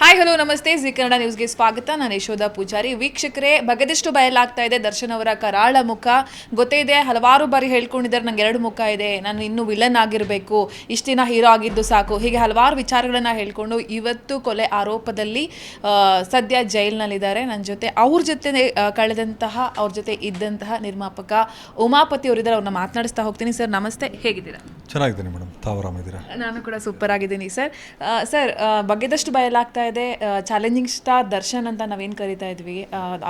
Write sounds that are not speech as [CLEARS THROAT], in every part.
Hi hello ನಮಸ್ತೆ. G Kannada ನ್ಯೂಸ್ಗೆ ಸ್ವಾಗತ. ನಾನು ಯಶೋಧ ಪೂಜಾರಿ. ವೀಕ್ಷಕರೇ ಬಗೆದಷ್ಟು ಬಯಲಾಗ್ತಾ ಇದೆ ದರ್ಶನ್ ಅವರ ಕರಾಳ ಮುಖ. ಗೊತ್ತೇ ಇದೆ ಹಲವಾರು ಬಾರಿ ಹೇಳ್ಕೊಂಡಿದ್ದಾರೆ ನಂಗೆ ಎರಡು ಮುಖ ಇದೆ. ನಾನು ಇನ್ನೂ ವಿಲನ್ ಆಗಿರಬೇಕು. ಇಷ್ಟು ದಿನ ಹೀರೋ ಆಗಿದ್ದು ಸಾಕು. ಹೀಗೆ ಹಲವಾರು ವಿಚಾರಗಳನ್ನ ಹೇಳ್ಕೊಂಡು ಇವತ್ತು ಕೊಲೆ ಆರೋಪದಲ್ಲಿ ಸದ್ಯ ಜೈಲ್ನಲ್ಲಿದ್ದಾರೆ. ನನ್ನ ಜೊತೆ ಅವ್ರ ಜೊತೆ ಕಳೆದಂತಹ ಅವ್ರ ಜೊತೆ ಇದ್ದಂತಹ ನಿರ್ಮಾಪಕ ಉಮಾಪತಿ ಅವರಿದ್ದಾರೆ ಅವ್ರನ್ನ ಮಾತನಾಡಿಸ್ತಾ ಹೋಗ್ತೀನಿ ಸರ್. ನಮಸ್ತೆ. ಹೇಗಿದ್ದೀರಾ? ಚೆನ್ನಾಗಿದ್ದೀನಿ ಮೇಡಮ್. ತಾವು ಆರಾಮಿದ್ದೀರಾ ನಾನು ಕೂಡ ಸೂಪರ್ ಆಗಿದ್ದೀನಿ ಸರ್. ಸರ್ ಬಗೆದಷ್ಟು ಬಯಲಾಗ್ತಾ ಇದೆ ಚಾಲೆಂಜಿಂಗ್ ಸ್ಟಾರ್ ದರ್ಶನ್ ಅಂತ ನಾವೇನು ಕರಿತಾ ಇದ್ವಿ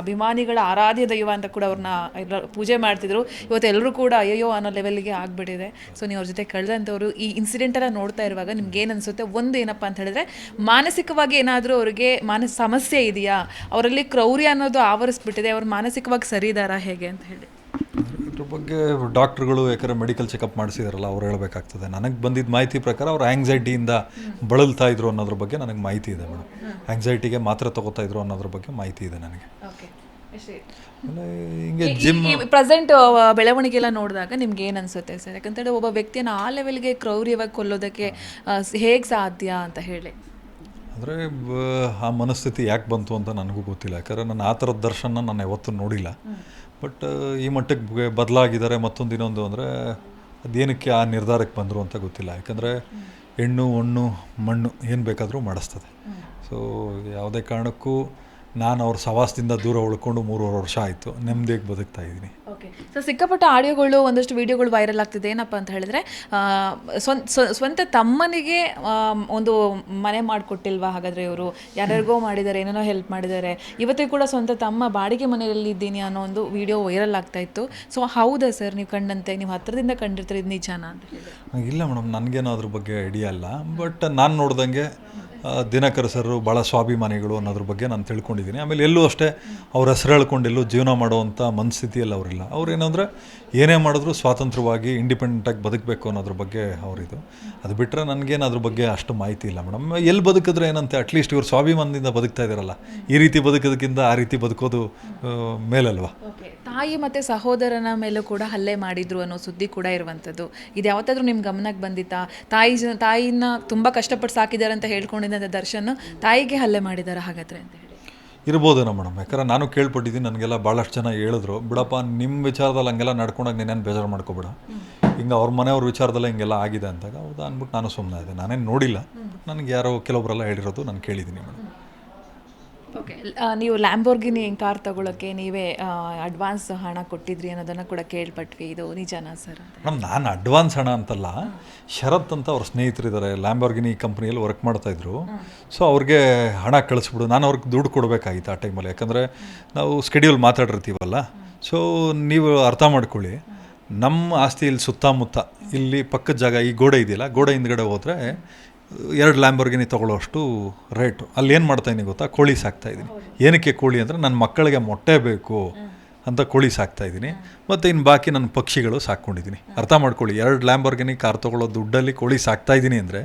ಅಭಿಮಾನಿಗಳ ಆರಾಧ್ಯ ದೈವ ಅಂತ ಕೂಡ ಅವ್ರನ್ನ ಪೂಜೆ ಮಾಡ್ತಿದ್ರು. ಇವತ್ತು ಎಲ್ಲರೂ ಕೂಡ ಅಯ್ಯೋ ಅನ್ನೋ ಲೆವೆಲ್ಗೆ ಆಗಿಬಿಟ್ಟಿದೆ. ಸೊ ನೀವು ಅವ್ರ ಜೊತೆ ಕಳೆದಂಥವ್ರು ಈ ಇನ್ಸಿಡೆಂಟ್ ಎಲ್ಲ ನೋಡ್ತಾ ಇರುವಾಗ ನಿಮ್ಗೆ ಏನು ಅನ್ಸುತ್ತೆ? ಒಂದು ಏನಪ್ಪ ಅಂತ ಹೇಳಿದ್ರೆ, ಮಾನಸಿಕವಾಗಿ ಏನಾದರೂ ಅವರಿಗೆ ಮಾನಸ, ಸಮಸ್ಯೆ ಇದೆಯಾ? ಅವರಲ್ಲಿ ಕ್ರೌರ್ಯ ಅನ್ನೋದು ಆವರಿಸ್ಬಿಟ್ಟಿದೆ, ಅವ್ರು ಮಾನಸಿಕವಾಗಿ ಸರಿ ಇದ್ದಾರಾ ಹೇಗೆ ಅಂತ ಹೇಳಿ. ಇದ್ರ ಬಗ್ಗೆ ಡಾಕ್ಟ್ರುಗಳು ಯಾಕಂದರೆ ಮೆಡಿಕಲ್ ಚೆಕಪ್ ಮಾಡಿಸಿದಾರಲ್ಲ ಅವ್ರು ಹೇಳಬೇಕಾಗ್ತದೆ. ನನಗೆ ಬಂದಿದ್ದ ಮಾಹಿತಿ ಪ್ರಕಾರ ಅವ್ರು ಆ್ಯಂಗ್ಸೈಟಿಯಿಂದ ಬಳಲ್ತಾ ಇದ್ರು ಅನ್ನೋದ್ರ ಬಗ್ಗೆ ನನಗೆ ಮಾಹಿತಿ ಇದೆ ಮೇಡಮ್. ಆ್ಯಂಗ್ಸೈಟಿಗೆ ಮಾತ್ರ ತಗೋತಾ ಇದ್ರು ಅನ್ನೋದ್ರ ಬಗ್ಗೆ ಮಾಹಿತಿ ಇದೆ ನನಗೆ. ಹಿಂಗೆ ಜಿಮ್ ಪ್ರೆಸೆಂಟ್ ಬೆಳವಣಿಗೆ ಎಲ್ಲ ನೋಡಿದಾಗ ನಿಮ್ಗೆ ಏನು ಅನ್ಸುತ್ತೆ ಸರ್? ಯಾಕಂತೇಳಿ ಒಬ್ಬ ವ್ಯಕ್ತಿಯನ್ನು ಆ ಲೆವೆಲ್ಗೆ ಕ್ರೌರ್ಯವಾಗಿ ಕೊಲ್ಲೋದಕ್ಕೆ ಹೇಗೆ ಸಾಧ್ಯ ಅಂತ ಹೇಳಿ. ಅಂದರೆ ಆ ಮನಸ್ಥಿತಿ ಯಾಕೆ ಬಂತು ಅಂತ ನನಗೂ ಗೊತ್ತಿಲ್ಲ. ಯಾಕಂದರೆ ನಾನು ಆ ಥರದ ದರ್ಶನ ನಾನು ಯಾವತ್ತೂ ನೋಡಿಲ್ಲ. ಬಟ್ ಈ ಮಟ್ಟಕ್ಕೆ ಬದಲಾಗಿದ್ದಾರೆ ಮತ್ತೊಂದು ಇನ್ನೊಂದು ಅಂದರೆ ಅದೇನಕ್ಕೆ ಆ ನಿರ್ಧಾರಕ್ಕೆ ಬಂದರು ಅಂತ ಗೊತ್ತಿಲ್ಲ. ಯಾಕಂದರೆ ಹೆಣ್ಣು ಹಣ್ಣು ಮಣ್ಣು ಏನು ಬೇಕಾದರೂ ಮಾಡಿಸ್ತದೆ. ಸೊ ಯಾವುದೇ ಕಾರಣಕ್ಕೂ ನಾನು ಅವ್ರ ಸವಾಸದಿಂದ ದೂರ ಉಳ್ಕೊಂಡು ಮೂರುವರೆ ವರ್ಷ ಆಯಿತು. ನೆಮ್ಮದಿಯಾಗಿ ಬದುಕ್ತಾ ಇದ್ದೀನಿ. ಓಕೆ ಸೊ ಸಿಕ್ಕಾಪಟ್ಟೆ ಆಡಿಯೋಗಳು ಒಂದಷ್ಟು ವಿಡಿಯೋಗಳು ವೈರಲ್ ಆಗ್ತಿದೆ. ಏನಪ್ಪ ಅಂತ ಹೇಳಿದ್ರೆ ಸ್ವಂತ ಸ್ವ- ಸ್ವಂತ ತಮ್ಮನಿಗೆ ಒಂದು ಮನೆ ಮಾಡಿಕೊಟ್ಟಿಲ್ವಾ? ಹಾಗಾದರೆ ಇವರು ಯಾರ್ಯಾರಿಗೋ ಮಾಡಿದ್ದಾರೆ ಏನೇನೋ ಹೆಲ್ಪ್ ಮಾಡಿದ್ದಾರೆ. ಇವತ್ತಿಗೂ ಕೂಡ ಸ್ವಂತ ತಮ್ಮ ಬಾಡಿಗೆ ಮನೆಯಲ್ಲಿ ಇದ್ದೀನಿ ಅನ್ನೋ ಒಂದು ವಿಡಿಯೋ ವೈರಲ್ ಆಗ್ತಾ ಇತ್ತು. ಸೊ ಹೌದಾ ಸರ್ ನೀವು ಕಂಡಂತೆ ನೀವು ಹತ್ತಿರದಿಂದ ಕಂಡಿರ್ತೀರಿ ಇದು ನಿಜಾನ ಅಂತ ಇಲ್ಲ ಮೇಡಮ್ ನನಗೇನೋ ಅದ್ರ ಬಗ್ಗೆ ಐಡಿಯಾ ಇಲ್ಲ. ಬಟ್ ನಾನು ನೋಡ್ದಂಗೆ ದಿನಕರ್ ಸರ್ ಭಾಳ ಸ್ವಾಭಿಮಾನಿಗಳು ಅನ್ನೋದ್ರ ಬಗ್ಗೆ ನಾನು ತಿಳ್ಕೊಂಡಿದ್ದೀನಿ. ಆಮೇಲೆ ಎಲ್ಲೂ ಅಷ್ಟೇ ಅವ್ರ ಹೆಸರು ಜೀವನ ಮಾಡುವಂಥ ಮನಸ್ಥಿತಿಯಲ್ಲಿ ಅವರಿಲ್ಲ. ಅವ್ರೇನಂದರೆ ಏನೇ ಮಾಡಿದ್ರು ಸ್ವಾತಂತ್ರ್ಯವಾಗಿ ಇಂಡಿಪೆಂಡೆಂಟಾಗಿ ಬದುಕಬೇಕು ಅನ್ನೋದ್ರ ಬಗ್ಗೆ ಅವರಿದು. ಅದು ಬಿಟ್ಟರೆ ನನಗೇನು ಅದ್ರ ಬಗ್ಗೆ ಅಷ್ಟು ಮಾಹಿತಿ ಇಲ್ಲ ಮೇಡಮ್. ಎಲ್ಲಿ ಬದುಕಿದ್ರೆ ಏನಂತೆ ಅಟ್ಲೀಸ್ಟ್ ಇವರು ಸ್ವಾಭಿಮಾನದಿಂದ ಬದುಕ್ತಾ ಇದ್ದಾರಲ್ಲ ಈ ರೀತಿ ಬದುಕೋದಕ್ಕಿಂತ ಆ ರೀತಿ ಬದುಕೋದು ಮೇಲಲ್ವಾ? ತಾಯಿ ಮತ್ತು ಸಹೋದರನ ಮೇಲೂ ಕೂಡ ಹಲ್ಲೆ ಮಾಡಿದ್ರು ಅನ್ನೋ ಸುದ್ದಿ ಕೂಡ ಇರುವಂಥದ್ದು. ಇದು ಯಾವತ್ತಾದರೂ ನಿಮ್ಮ ಗಮನಕ್ಕೆ ಬಂದಿತ್ತಾ? ತಾಯಿ ಜ- ತಾಯಿನ ತುಂಬ ಕಷ್ಟಪಟ್ಟು ಸಾಕಿದ್ದಾರೆ ಅಂತ ಹೇಳ್ಕೊಂಡಿದ್ದಂಥ ದರ್ಶನ್ ತಾಯಿಗೆ ಹಲ್ಲೆ ಮಾಡಿದ್ದಾರೆ ಹಾಗಾದ್ರೆ ಅಂತ ಹೇಳಿ. ಇರ್ಬೋದೇನೋ ಮೇಡಮ್. ಯಾಕಂದ್ರೆ ನಾನು ಕೇಳ್ಪಟ್ಟಿದ್ದೀನಿ ನನಗೆಲ್ಲ ಭಾಳಷ್ಟು ಜನ ಹೇಳಿದ್ರು ಬಿಡಪ್ಪ ನಿಮ್ಮ ವಿಚಾರದಲ್ಲಿ ಹಂಗೆಲ್ಲ ನಡ್ಕೊಂಡಾಗ ನೀನೇನು ಬೇಜಾರು ಮಾಡ್ಕೋಬೇಡ. ಹಿಂಗೆ ಅವ್ರ ಮನೆಯವ್ರ ವಿಚಾರದಲ್ಲಿ ಹಿಂಗೆಲ್ಲ ಆಗಿದೆ ಅಂದಾಗ ಹೌದಾ? ಅಂದ್ಬಿಟ್ಟು ನಾನು ಸುಮ್ಮನೆ ಇದೆ ನಾನೇನು ನೋಡಿಲ್ಲ. ನನಗೆ ಯಾರೋ ಕೆಲವೊಬ್ಬರೆಲ್ಲ ಹೇಳಿರೋದು ನಾನು ಕೇಳಿದ್ದೀನಿ ಮೇಡಮ್. ಓಕೆ ನೀವು ಲ್ಯಾಂಬೋರ್ಗಿನಿ ಕಾರ್ ತಗೊಳ್ಳೋಕ್ಕೆ ನೀವೇ ಅಡ್ವಾನ್ಸ್ ಹಣ ಕೊಟ್ಟಿದ್ರಿ ಅನ್ನೋದನ್ನು ಕೂಡ ಕೇಳ್ಪಟ್ವಿ. ಇದು ನಿಜನಾ ಸರ್ ಮೇಡಮ್ ನಾನು ಅಡ್ವಾನ್ಸ್ ಹಣ ಅಂತಲ್ಲ ಶರತ್ ಅಂತ ಅವ್ರ ಸ್ನೇಹಿತರಿದ್ದಾರೆ ಲ್ಯಾಂಬೋರ್ಗಿನಿ ಕಂಪ್ನಿಯಲ್ಲಿ ವರ್ಕ್ ಮಾಡ್ತಾಯಿದ್ರು ಸೊ ಅವ್ರಿಗೆ ಹಣ ಕಳಿಸ್ಬಿಡು. ನಾನು ಅವ್ರಿಗೆ ದುಡ್ಡು ಕೊಡಬೇಕಾಗಿತ್ತು ಆ ಟೈಮಲ್ಲಿ ಯಾಕಂದರೆ ನಾವು ಸ್ಕೆಡ್ಯೂಲ್ ಮಾತಾಡಿರ್ತೀವಲ್ಲ ಸೊ ನೀವು ಅರ್ಥ ಮಾಡ್ಕೊಳ್ಳಿ. ನಮ್ಮ ಆಸ್ತಿ ಇಲ್ಲಿ ಸುತ್ತಮುತ್ತ ಇಲ್ಲಿ ಪಕ್ಕದ ಜಾಗ ಈ ಗೋಡೆ ಇದೆಯಲ್ಲ ಗೋಡೆ ಹಿಂದ್ಗಡೆ ಹೋದರೆ ಎರಡು ಲ್ಯಾಂಬರ್ಗಿನಿ ತೊಗೊಳ್ಳೋಷ್ಟು ರೇಟು ಅಲ್ಲಿ ಏನು ಮಾಡ್ತಾಯಿದ್ದೀನಿ ಗೊತ್ತಾ? ಕೋಳಿ ಸಾಕ್ತಾಯಿದ್ದೀನಿ ಏನಕ್ಕೆ ಕೋಳಿ ಅಂದರೆ ನನ್ನ ಮಕ್ಕಳಿಗೆ ಮೊಟ್ಟೆ ಬೇಕು ಅಂತ ಕೋಳಿ ಸಾಕ್ತಾಯಿದ್ದೀನಿ ಮತ್ತು ಇನ್ನು ಬಾಕಿ ನನ್ನ ಪಕ್ಷಿಗಳು ಸಾಕ್ಕೊಂಡಿದ್ದೀನಿ ಅರ್ಥ ಮಾಡ್ಕೊಳ್ಳಿ, ಎರಡು ಲ್ಯಾಂಬರ್ಗಿನಿ ಕಾರ್ ತೊಗೊಳ್ಳೋ ದುಡ್ಡಲ್ಲಿ ಕೋಳಿ ಸಾಕ್ತಾಯಿದ್ದೀನಿ ಅಂದರೆ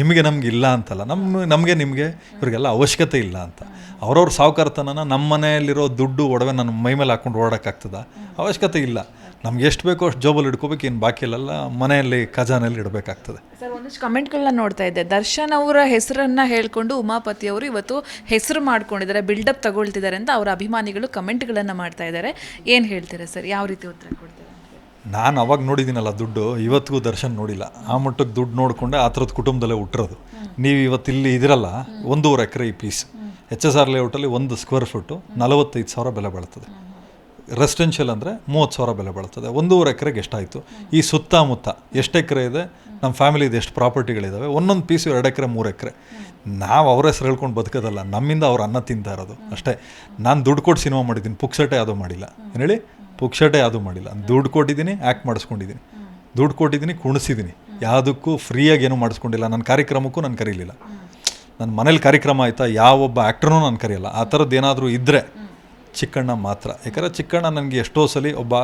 ನಿಮಗೆ ನಮ್ಗೆ ಇಲ್ಲ ಅಂತಲ್ಲ ನಮ್ಮ ನಮಗೆ ನಿಮಗೆ ಇವರಿಗೆಲ್ಲ ಅವಶ್ಯಕತೆ ಇಲ್ಲ ಅಂತ. ಅವ್ರವ್ರ ಸಾವುಕಾರತನ ನಮ್ಮ ಮನೆಯಲ್ಲಿರೋ ದುಡ್ಡು ಒಡವೆ ನನ್ನ ಮೈ ಮೇಲೆ ಹಾಕ್ಕೊಂಡು ಓಡೋಕ್ಕಾಗ್ತದ ಅವಶ್ಯಕತೆ ಇಲ್ಲ. ನಮ್ಗೆ ಎಷ್ಟು ಬೇಕೋ ಅಷ್ಟು ಜೋಬಲ್ಲಿ ಇಡ್ಕೋಬೇಕು ಏನು ಬಾಕಿ ಇಲ್ಲಲ್ಲ ಮನೆಯಲ್ಲಿ ಖಜಾನೆಯಲ್ಲಿ ಇಡಬೇಕಾಗ್ತದೆ. ಸರ್ ಒಂದಷ್ಟು ಕಮೆಂಟ್ಗಳನ್ನ ನೋಡ್ತಾ ಇದ್ದೆ. ದರ್ಶನ್ ಅವರ ಹೆಸರನ್ನ ಹೇಳ್ಕೊಂಡು ಉಮಾಪತಿ ಅವರು ಇವತ್ತು ಹೆಸರು ಮಾಡ್ಕೊಂಡಿದ್ದಾರೆ ಬಿಲ್ಡಪ್ ತಗೊಳ್ತಿದ್ದಾರೆ ಅಂತ ಅವರ ಅಭಿಮಾನಿಗಳು ಕಮೆಂಟ್ಗಳನ್ನು ಮಾಡ್ತಾ ಇದ್ದಾರೆ. ಏನು ಹೇಳ್ತೀರಾ ಸರ್ ಯಾವ ರೀತಿ ಉತ್ತರ ಕೊಡ್ತೀರಾ? ನಾನು ಅವಾಗ ನೋಡಿದ್ದೀನಲ್ಲ ದುಡ್ಡು ಇವತ್ತಿಗೂ ದರ್ಶನ್ ನೋಡಿಲ್ಲ. ಆ ಮಟ್ಟಕ್ಕೆ ದುಡ್ಡು ನೋಡಿಕೊಂಡೆ ಆ ಥರದ ಕುಟುಂಬದಲ್ಲೇ ಹುಟ್ಟಿರೋದು. ನೀವು ಇವತ್ತು ಇಲ್ಲಿ ಇದಿರಲ್ಲ ಒಂದೂವರೆ ಎಕರೆ ಈ ಪೀಸ್ ಎಚ್ ಎಸ್ ಆರ್ ಲೇಔಟಲ್ಲಿ ಒಂದು ಸ್ಕ್ವೇರ್ ಫುಟ್ಟು ನಲವತ್ತೈದು ಸಾವಿರ ಬೆಲೆ ಬಾಳ್ತದೆ. ರೆಸಿಡೆನ್ಷಿಯಲ್ ಅಂದರೆ ಮೂವತ್ತು ಸಾವಿರ ಬೆಲೆ ಬಾಳ್ತದೆ. ಒಂದೂವರೆ ಎಕರೆಗೆ ಎಷ್ಟಾಯಿತು? ಈ ಸುತ್ತಮುತ್ತ ಎಷ್ಟು ಎಕರೆ ಇದೆ? ನಮ್ಮ ಫ್ಯಾಮಿಲಿದು ಎಷ್ಟು ಪ್ರಾಪರ್ಟಿಗಳಿದ್ದಾವೆ ಒಂದೊಂದು ಪೀಸು ಎರಡು ಎಕರೆ, ಮೂರು ಎಕರೆ. ನಾವು ಅವ್ರ ಹೆಸ್ರು ಹೇಳ್ಕೊಂಡು ಬದುಕೋದಲ್ಲ, ನಮ್ಮಿಂದ ಅವ್ರು ಅನ್ನ ತಿಂತಾ ಇರೋದು ಅಷ್ಟೇ. ನಾನು ದುಡ್ಡು ಕೊಟ್ಟು ಸಿನಿಮಾ ಮಾಡಿದ್ದೀನಿ, ಪುಕ್ಸಟೆ ಯಾವುದೂ ಮಾಡಿಲ್ಲ. ಏನು ಹೇಳಿ ಪುಕ್ಸಟೆ ಯಾವುದೂ ಮಾಡಿಲ್ಲ. ದುಡ್ಡು ಕೊಟ್ಟಿದ್ದೀನಿ ಆ್ಯಕ್ಟ್ ಮಾಡಿಸ್ಕೊಂಡಿದ್ದೀನಿ. ದುಡ್ಡು ಕೊಟ್ಟಿದ್ದೀನಿ, ಕುಣಿಸಿದ್ದೀನಿ. ಯಾವುದಕ್ಕೂ ಫ್ರೀಯಾಗಿ ಏನೂ ಮಾಡಿಸ್ಕೊಂಡಿಲ್ಲ. ನನ್ನ ಕಾರ್ಯಕ್ರಮಕ್ಕೂ ನಾನು ಕರೀಲಿಲ್ಲ. ನನ್ನ ಮನೇಲಿ ಕಾರ್ಯಕ್ರಮ ಆಯಿತಾ? ಯಾವೊಬ್ಬ ಆ್ಯಕ್ಟ್ರೂ ನಾನು ಕರೆಯಲ್ಲ. ಆ ಥರದ್ದು ಏನಾದರೂ ಇದ್ದರೆ ಚಿಕ್ಕಣ್ಣ ಮಾತ್ರ. ಯಾಕಂದರೆ ಚಿಕ್ಕಣ್ಣ ನನಗೆ ಎಷ್ಟೋ ಸಲ ಒಬ್ಬ